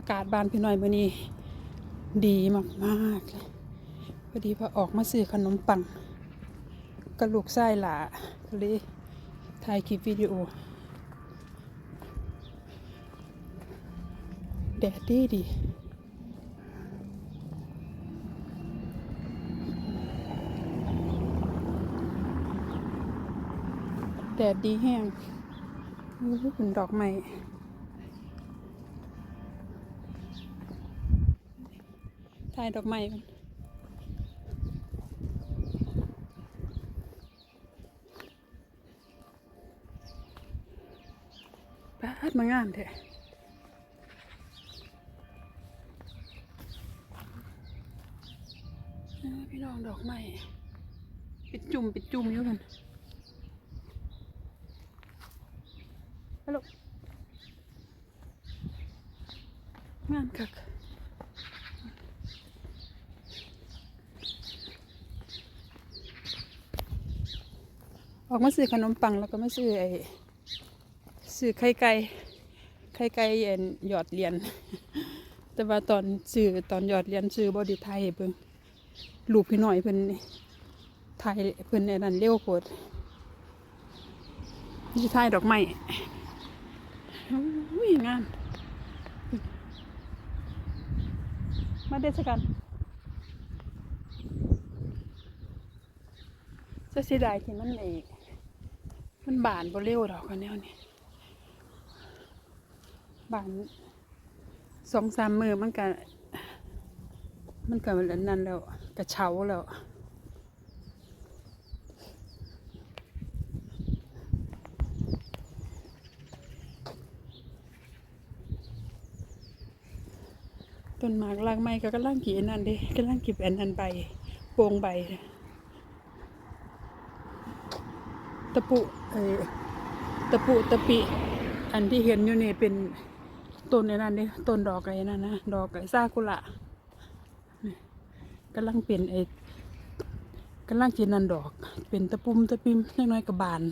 อากาศบานพี่น้อยมื้อนี้ดีมากๆเลยพอดีพอออกมาซื้อขนมปังกระลูกไส้หลาก็เลยถ่ายคลิปวิดีโอแดดดีดีแดดดีแห้งนี่เป็นดอกไม้ ถ่ายดอกไม้กันปาดมางามแท้เอ้ยพี่น้องดอกไม้ปิดจุ่มปิดจุ่มอยู่กันฮัลโหลงานคัก ออกมาซื้อขนมปังแล้วก็มาซื้อไอ้ซื้อไข่ไก่ไข่ไก่เอ็นหยอดเหรียญแต่ว่าตอนซื้อตอนหยอดเหรียญซื้อบอดีไทยเพิ่งลูกพี่หน่อยเพิ่นไทยเพิ่นไอ้นั่นเร็วโคตรนี่ไทยดอกไม้อุ้ยงามมาเดชกันจะเสียดายที่มันเอก มันบานบ่เร็วดอกกันแนวนี้บานสองสามมือมันก็มันก็อันนั้นแล้วกระเช้าแล้วต้นหมากรากไม้ก็กำลังกี่อันนั้นเด้กำลังกี่อันนั้นใบโปร่งใบ ตะปุเออตะปุตะปิอันที่เห็นอยู่นี่เป็นต้นไอ้นั่นเด้ต้นดอกไอ้นั่นนะดอกไอ้ซากุระกำลังเป็นไอ้กำลังกินนันดอก เป็นตะปุ่มตะปิมเล็กน้อยกับบาน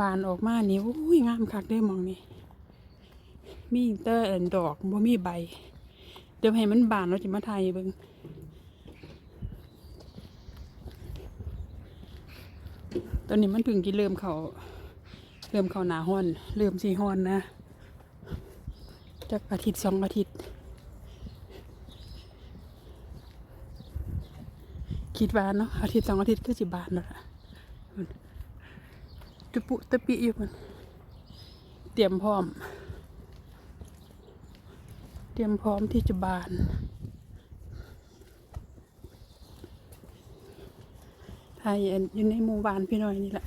บานออกมานี่อุ้ยงามคักได้มองนี่มีแต่อันดอกบ่มีใบ เดี๋ยวให้มันบานเราจะมาถ่ายเบิ่ง ตอนนี้มันเพึ่งกี่เริ่มเขาเริ่มเขาหนาฮ้อน เริ่มสีฮ้อนนะจากอาทิตย์สองอาทิตย์ คิดว่าเนาะอาทิตย์สองอาทิตย์ก็สิบานแล้วล่ะตะปุตะปิอยู่มันเตรียมพร้อม เตรียมพร้อมที่จะบาน ไทยอันอยู่ในหมู่บ้านพี่น้อยนี่แหละ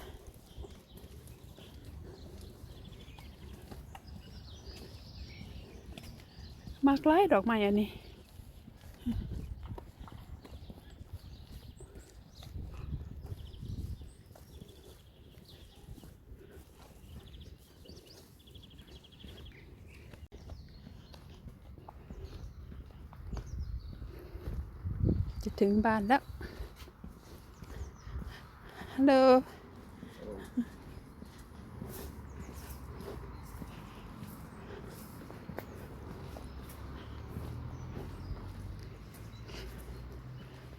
มากไล่ดอกไม้อันนี้จะถึงบ้านแล้ว ฮัลโหล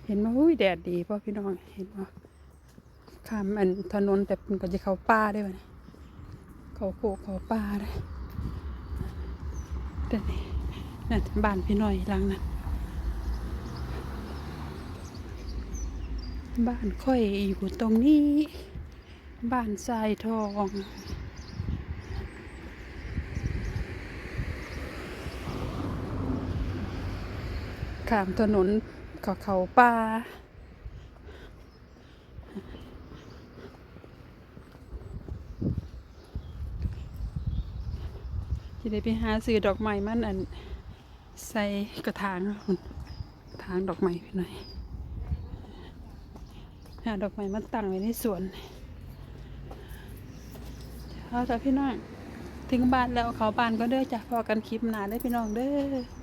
เห็นไหมอุ้ยแดดดีพ่อพี่น้อง เห็นไหมข้ามอันถนนแต่มันก็จะเข้าป่าได้ไหมเขาโคกเขาป่าได้แต่นี่นั่นบ้านพี่น้อยหลังนั้น บ้านค่อยอยู่ตรงนี้ บ้านทรายทองข้ามถนนเขาเขาป่าจะได้ไปหาซื้อดอกไม้มันอันใส่กระถางคุณกระถางดอกไม้ไปหน่อย หาดอกไม้มาตั้งไว้ในสวนเอาจ้ะพี่น้อง ถึงบ้านแล้วเขาบ้านก็เด้อจ้ะพอกันคลิปหนาได้พี่น้องเด้อ